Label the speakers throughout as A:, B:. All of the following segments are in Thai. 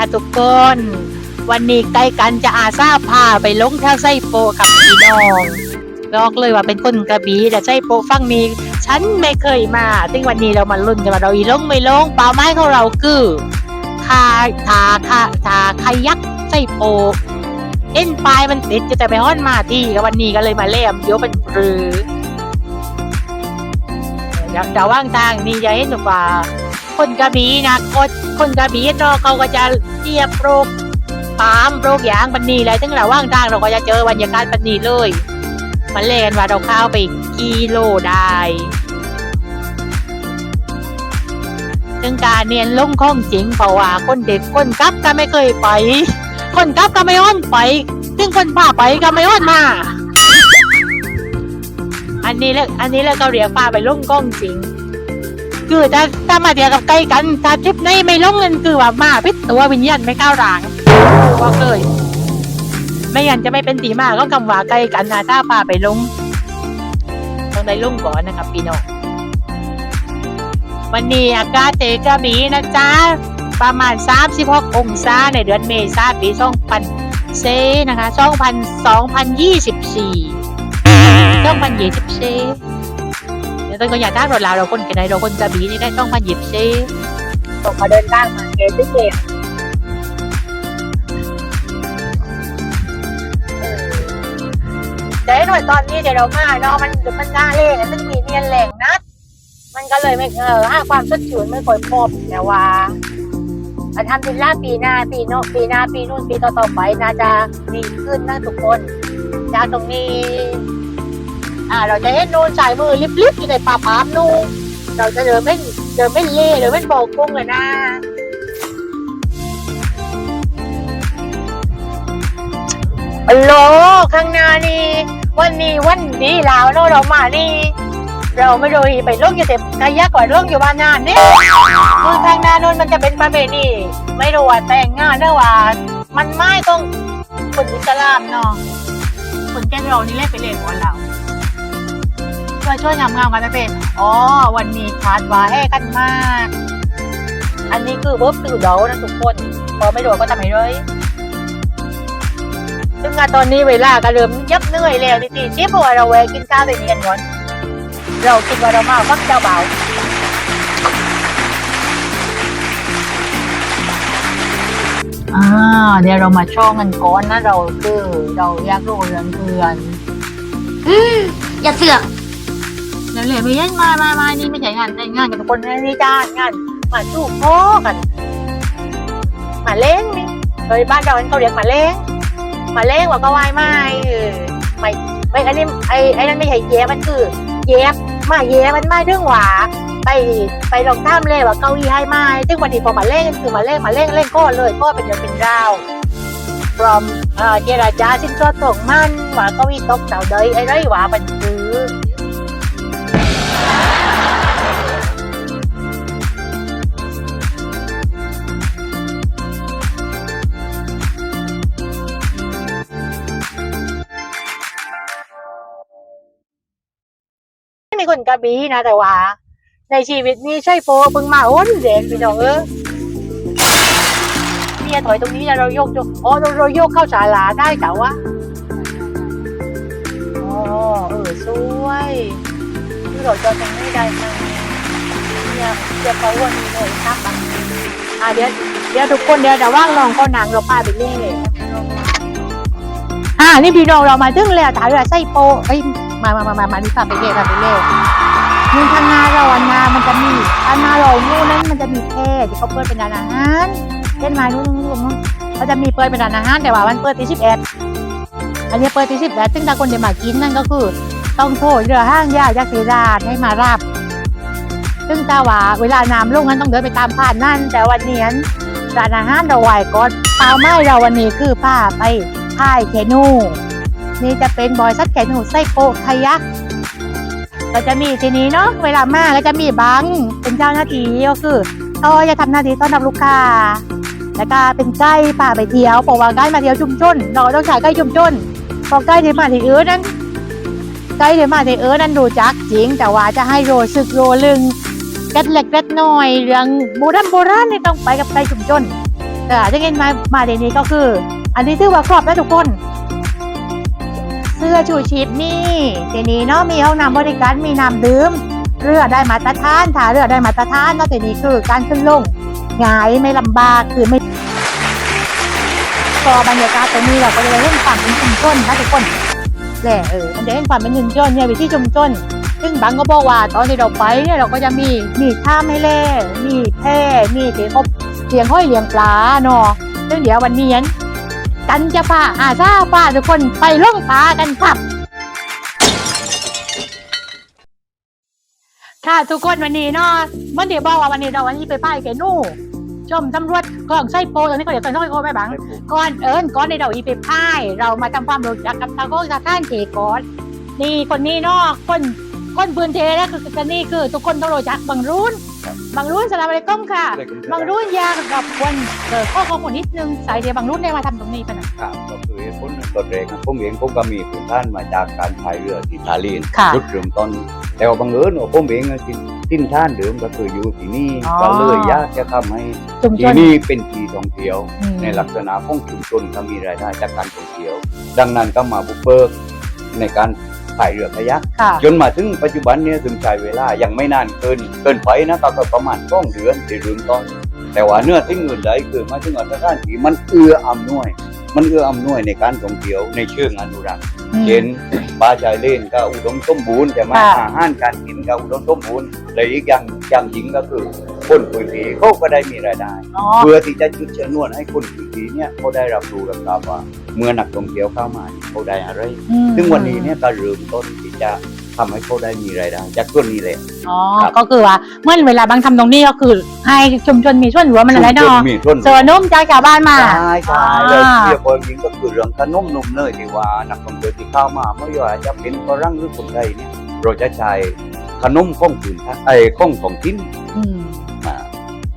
A: ค่ะทุกคน วันนี้ใกล้กันจะอาซาพาไปลงแถวไส้โปกับพี่น้องบอกเลยว่าเป็นคนกระบี่แต่ไส้โปฟังนี้ฉันไม่เคยมาซึ่งวันนี้เรามาลุ้นกันว่าเราอีลงไม่ลงเป้าหมายของเราคือคาทาคาทาคายักไส้โปเอ็นปลายมันติดจะแต่ไปห้อนมาที่กับวันนี้ก็เลยมาเล่มเดี๋ยวมันปรือเดี๋ยวเดี๋ยวว่างทางนี่จะเห็นว่า คนกระบี่นะคนคนกระบี่เนาะเขาก็จะเทียบโรกปามโปรกยางบันนีอะไรทั้งระหว่างทางเราก็จะเจอบรรยากาศบันนีเลยมันเล่นว่าเราเข้าไปกิโลได้ซึ่งการเนียนลงข้องจริงเพราะว่าคนเด็กคนกลับก็ไม่เคยไป คนกลับก็ไม่อ้อนไป ซึ่งคนพาไปก็ไม่อ้อนมา อันนี้แหละอันนี้แหละเขาเรียกพาไปลงกล้องจริง คือถ้าถ้ามาเดียวกับใกล้กันถ้าทริปนี้ไม่ลงเงินคือว่ามาพิษตัววิญญาณไม่เข้าหลังบอกเลยไม่งั้นจะไม่เป็นตีมาก็คำว่าใกล้กันนะถ้าพาไปลงต้องได้ลงก่อนนะครับพี่น้องวันนี้อากาศเตกระบีนะจ๊ะประมาณ 36 องศาในเดือนเมษาปี2000เซนะคะ2000 2024 2024เดี๋ยว ต้นก็อยากได้รถลาวเราคนกันได้เราคนกระบี่นี่ได้ต้องมาหยิบซิตกมาเดินทางมาเกตเกตเดี๋ยวหน่อยตอนนี้เดี๋ยวเรามาเนาะมันมันหน้าเล่นมันมีเนียนแหล่งนัดมันก็เลยไม่เออให้ความสดชื่นไม่ค่อยพบแต่ว่าอันทำดินล่าปีหน้าปีโนปีหน้าปีนู่นปีต่อๆไปน่าจะดีขึ้นนะทุกคนจากตรงนี้ อ่าเราจะเห็นนูนสายมือลิบๆอยู่ในป่าปามนูนเราจะเดินไม่เดินไม่เล่เดินไม่โบกกุ้งเลยนะฮัลโหลข้างหน้านี่วันนี้วันดีแล้วเนอะเรามานี่ เราไม่โดยไปล่องอยู่แต่กายะก่อนล่องอยู่บ้านนานเนี่ยคือทางหน้านู้นมันจะเป็นประเพณีไม่รู้ว่าแต่งงานเนอะว่า มันไม่ต้องคนอิสลามเนาะคนแก่เรานี่เล่นไปเล่นของเรา ช่วยช่วยงามงามกันนะเป็นอ๋อวันนี้คาดว่าแห่กันมาก อันนี้คือเบิบตื่นเดานะทุกคนพอไม่โดนก็ทำให้เลยซึ่งตอนนี้เวลาก็เริ่มยับเหนื่อยแล้วจริงๆที่เพว่าเราแวะกินข้าวไปเนียนก่อนเราคิดว่าเรามาฟักเจ้าเบาอ่าเดี๋ยวเรามาช่องกันก่อนนะเราคือเราอยากรู้เรื่องเพื่อน
B: อย่าเสือก
A: ดี๋ยวเหลยไปยันมามามานี่ไม่ใช่งานแต่งงานกับคนนะนี่จ้างานมาสู้พ่อกันมาเล้งนี่โดยบ้านเราเขาเรียกมาเล้งมาเล้งว่าก็วายไม่เออไม่ไม่อันนี้ไอ้ไอ้นั่นไม่ใช่แย้มันคือแย้มาแย้มันไม่เรื่องหวาไปไปลองท่ามเลยว่าเก้าอี้ให้ไม่ซึ่งวันนี้พอมาเล่นคือมาเล่นมาเล่นเล่นก็เลยก็เป็นเรื่อเป็นราวพร้อมเจรจาสิ้นสุดตรงมันว่าเก้าอี้ตกเสาใดไอ้ไรหวามันคือ คนกระบี่นะแต่ว่า ในชีวิตนี้ใช่โฟเพิ่งมาโอ้นเด็กพี่น้องเออเนี่ยถอยตรงนี้นะเราโยกโยกอ๋อเราเราโยกเข้าศาลาได้แต่ว่าอ๋อเออสวยที่เราจะตรงนี้ได้ไหมเนี่ยเดี๋ยวเขาวันนี้เลยครับอะเดี๋ยวเดี๋ยวทุกคนเดี๋ยวเดี๋ยวว่างลองก็นางเราพาไปเล่นอ่านี่พี่น้องเรามาถึงแล้วถ่ายเรือไส้โปเอ้ย มามามามามานี่ค่ะไปเล่ค่ะไปเล่นี่ทางหน้าเราอันนามันจะมีทางหน้าเรานู่นนั้นมันจะมีแพร่ที่เขาเปิดเป็นร้านอาหารเล่นไม้นู่นนู่นนู่นเขาจะมีเปิดเป็นร้านอาหารแต่ว่ามันเปิดที่สิบเอ็ดอันนี้เปิดที่สิบเอ็ดซึ่งถ้าคนจะมากินนั่นก็คือ ต้องโทรเรือห้างยายักษ์ศรีราชให้มารับ ซึ่งถ้าว่าเวลาน้ำลงนั้นต้องเดินไปตามผ่านนั่น แต่วันนี้ร้านอาหารเราไหวก่อนเปล่าไม่เราวันนี้คือผ้าไปค่ายเคนู นี่จะเป็นบอยซัดแขนหนูไส้โปะไทยักก็จะมีทีนี้เนาะเวลามาก็จะมีบังเป็นเจ้าหน้าที่ก็คือเขาจะทำหน้าที่ต้อนรับลูกค้าแล้วก็เป็นไกด์ป่าไปเที่ยวบอกว่าไกด์มาเที่ยวชุมชนเราต้องใช้ไกด์ชุมชนพอไกด์ที่มาที่เอ้อนั้นไกด์ที่มาที่เอ้อนั้นดูจักจริง แต่ว่าจะให้โรสึกโรลึงกัดเล็กกัดน้อยเรื่องโบราณโบราณนี่ต้องไปกับไกด์ชุมชนแต่จะเห็นมามาเดี๋ยวนี้ก็คือ อันนี้ถือว่าครอบแล้วทุกคน เสื้อชูชีพนี่เดี๋ยวนี้เนาะมีห้องน้ำบริการมีน้ำดื่มเรือได้มาตรฐานถ้าเรือได้มาตรฐานเนาะเดี๋ยวนี้คือการขึ้นลงง่ายไม่ลำบากคือไม่ก็บรรยากาศตรงนี้เราก็จะได้เห็นความเป็นชุมชนนะทุกคนแหละเออมันจะเห็นความเป็นชุมชนเนี่ยวิธีชุมชนซึ่งบางก็บอกว่าตอนที่เราไปเนี่ยเราก็จะมีมีท่าไม่เล่มีแพร่มีเตียงอบเตียงห้อยเลี้ยงปลาเนาะซึ่งเดี๋ยววันนี้นั้น กันจะพาอาซาพาทุกคนไปล่องปลากันครับ ค่ะทุกคนวันนี้เนาะเมื่อเดี๋ยวบอกว่าวันนี้เราวันนี้ไปป้ายแกนู่ชมตำรวจกองไส้โปตอนนี้ก็เดี๋ยวตอนน้อยโคไปบังก่อนเอิญก่อนในเราอีไปพ่ายเรามาทำความรู้จักกับตาโก้ตาข้านเทก่อนนี่คนนี้เนาะคนคนพื้นเทแล้วคือกันนี่คือ ทุกคนต้องรู้จักบางรุ่น บางรุ่นสลามอะลัยกุมค่ะ บางรุ่นอยากกับคนเออข้อข้อมูลนิดนึงสายเดียวบางรุ่นได้มาทำตรงนี้ปะนะ
C: ครับก็คือเหตุผลตอนแรกนะผมเองผมก็มีพื้นฐานมาจากการพายเรือที่ทาลีน
A: ค่ะ
C: จุดเริ่มต้นแต่ว่าบังเอิญว่าผมเองนะที่ทิ้นท่านเดิมก็คืออยู่ที่นี่
A: อ๋อ
C: ก็เลยอยากจะทำให้
A: ชุมช
C: ที่
A: น
C: นี่เป็นที่ท่องเที่ยว
A: อืม
C: ในลักษณะของชุมชนก็มีรายได้จากการท่องเที่ยว ดังนั้นก็มาบุกเบิกในการ พายเรือพายัก
A: ค่ะ
C: จนมาถึงปัจจุบันเนี่ยถึงใช้เวลายังไม่นานเกินเกินไปนะก็ประมาณสองเดือนที่เริ่มต้นแต่ว่าเนื้อที่เงินใดคือมาถึงอัตราที่มันเอื้ออำนวย มันเอื้ออำนวยในการท่องเที่ยวในเชิงอนุรักษ์
A: อืม
C: เช่นปลาชายเลนก็อุดมสมบูรณ์แต่มา
A: ค่ะ
C: อาหารการกินก็อุดมสมบูรณ์และอีกอย่างอย่างยิ่งก็คือคนพื้นที่เขาก็ได้มีรายได้
A: อ๋อ
C: เพื่อที่จะจุดชนวนให้คนพื้นที่เนี่ยเขาได้รับรู้รับทราบว่า เมื่อนักท่องเที่ยวเข้ามาเขาได้อะไร
A: อืม
C: ซึ่งวันนี้เนี่ยก็เริ่มต้นที่จะทำให้เขาได้มีรายได้จากส่วนนี้แหละ
A: อ๋อ
C: ครับ
A: ก็คือว่าเมื่อเวลาบางทำตรงนี้ก็คือให้ชุมชนมีส่วนร่วมมันอะไร
C: ชุมช
A: เนาะ
C: มีส่วน
A: เจอนุ่มจากชาวบ้านมา
C: ใช่ใช่
A: อ่า
C: เลยเรียกว่ายิ่งก็คือเรื่องขนมนมเนยที่ว่านักท่องเที่ยวที่เข้ามาไม่ว่าจะเป็นฝรั่งหรือคนไทยเนี่ยเราจะใช้ขนมของพื้นที่ไอ้ของของทิ้น
A: อืม
C: มา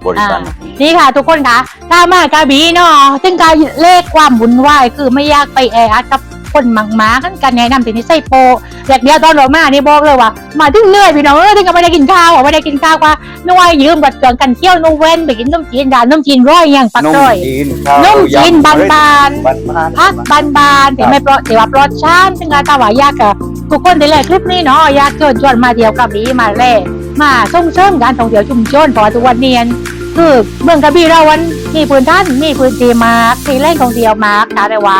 C: บริการ
A: นี่ค่ะทุกคนคะ ถ้ามากระบี่เนาะซึ่งการเลขความวุ่นวายคือไม่อยากไปแออัดกับคนมังมากันกันแนะนำถึงนี่ใส่โปแรกเดียวตอนเรามานี่บอกเลยว่า มาถึงเหนื่อยพี่น้องเออถึงก็ไม่ได้กินข้าวอะไม่ได้กินข้าวว่าน้อยยืมบัดเกินกันเที่ยวนูเว้นไปกินนมจีนดานนมจีนร้อยอย่างปัก
C: นม
A: ร้อย
C: จีนข้าวน
A: มจีน
C: ยำ
A: บานบาน
C: บานบาน
A: ๆพักบานบานๆแต่ไม่ปลอดแต่ว่าปลอดชาติซึ่งการตาหวายากอะทุกคนที่แรกคลิปนี้เนาะอยากเชิญชวนมาเที่ยวกระบี่มาแล่มาส่งเสริมการท่องเที่ยวชุมชนเพราะว่าทุกวันนี้ คือเมืองกระบี่เราวันมีพื้นท่านมีพื้นที่มากมีแหล่งท่องเที่ยวมากนะแต่ว่า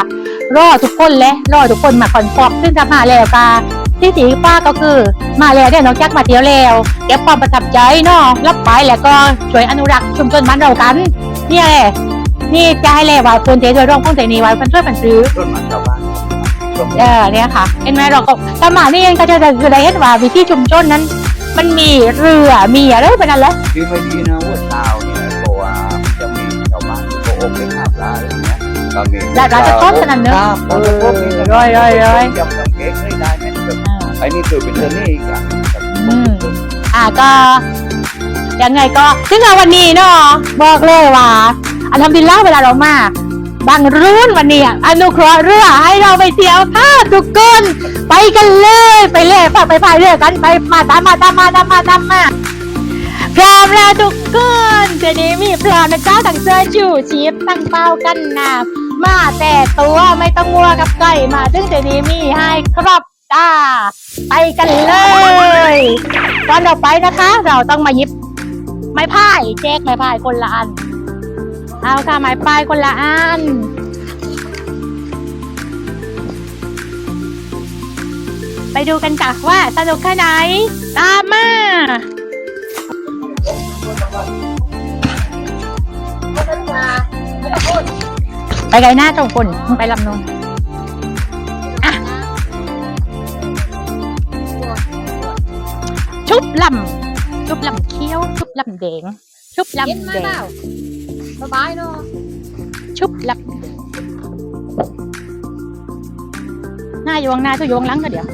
A: รอทุกคนและรอทุกคนมาคอนฟอกซึ่งจะมาแล้วกาที่สีป้าก็คือมาแล้วเนี่ยน้อกจากมาเที่ยวแล้วเก็บความประทับใจเนาะรับไปแล้วก็ช่วยอนุรักษ์ชุมชนบ้านเรากันเนี่ยแหละนี่จะให้แล้วว่าพื้นที่โดยรวมของเสนีไว้เพันช่วยมันซื้อ
C: ต้นไม้ชาวบ้าน
A: เออเนี่ยค่ะเห็นไหมเราก็สมานี่เองก็จะจะได้เห็นว่าวิธีชุมชนนั้น มันมีเรือมีอะไรเป็นอะไร
C: ที่ไม่ดีนะว่าชาว อย่างเงี้ยก็มี
A: แล้วเราจะต้นขนาดเนอะ
C: ครับเราจะต้นนี่นะ
A: ร้อยร้อยร้อย
C: ยำสังเกตไม่ได้ไหมแบบไอ้นี่คือเป็นเรื่องนี้อีกอย่าง
A: อืมอะก็ยังไงก็ซึ่งเอาวันนี้เนาะบอกเลยว่าอันทำดินล่าเวลาเรามาบางรุ่นวันนี้อะอนุเคราะห์เรือให้เราไปเที่ยวค่ะทุกคนไปกันเลยไปเลยไปไปพายเรือกันไปมาตามมาตามมาตามมาตามมาพร้อมแล้วทุกคนเจนี้มีพร้อมนะจ๊ะทั้งเสื้อชูชีพทั้งเป้ากันน้ำ มาแต่ตัวไม่ต้องมัวกับไก่มาซึ่งเจนี้มีให้ครับจ้าไปกันเลยตอนเราไปนะคะ เราต้องมายิบ ไม้พายแจกไม้พายคนละอัน เอาค่ะไม้พายคนละอันไปดูกันจ้ะว่าสนุกแค่ไหน ตามมา ไปไกลหน้าตรงคนไปลำนนอะชุบลำชุบลำเคี้ยว ชุบลำแดง ชุบลำแดง
B: สบายเนาะ
A: ชุบลำหน้าอยู่ข้างหน้าตัวอยู่ข้างหลังก็เดี๋ยว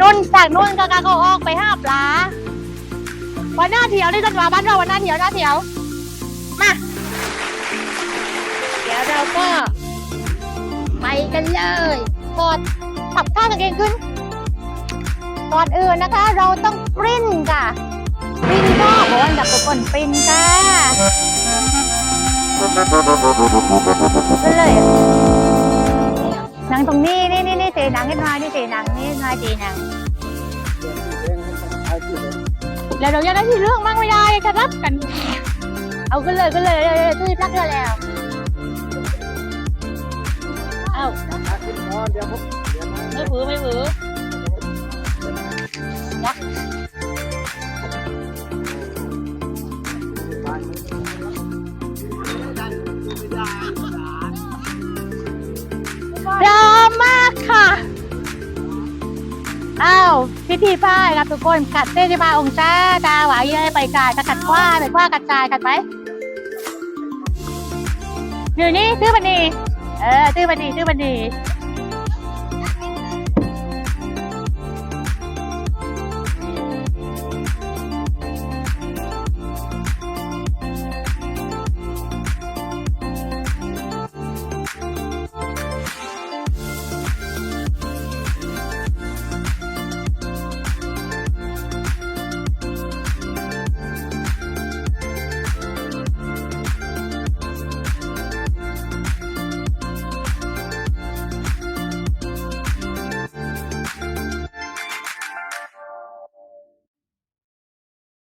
A: นุ่นจากนุ่นก็ก็ออกไปห้าปลาวันหน้าเถียวนี่ต้นว่าบ้านเราวันหน้าเถียวหน้าเถียวมา เดี๋ยวเราก็ไปกันเลยกดปรับท่ากางเกงขึ้น ก่อนอื่นนะคะ เราต้องปริ้นค่ะปริ้นก็บอกว่าอันดับก่อนปริ้นค่ะขึ้นเลยนังตรงนี้นี่นี่นี่เตะหนังขึ้มานี่เตะหนังนี่มาเตะหนังแล้วเราอยากได้ที่เรื่องมั่งไม่ได้จะรับกัน เอาขึ้นเลยขึ้นเลยเลยเลยตุ้ยพักเรือแล้ว ไม่ฝือไม่ฝือพร้อมมากค่ะ อ้าวพิธีป้ายครับทุกคน กัดเต้นที่มาองค์จ้าตาหวายเย้ไปกายตะกัดคว้าไปคว้ากัดจายกัดไปอยู่นี่ตื้อบันนีเออตื้อบันนีตื้อบันนี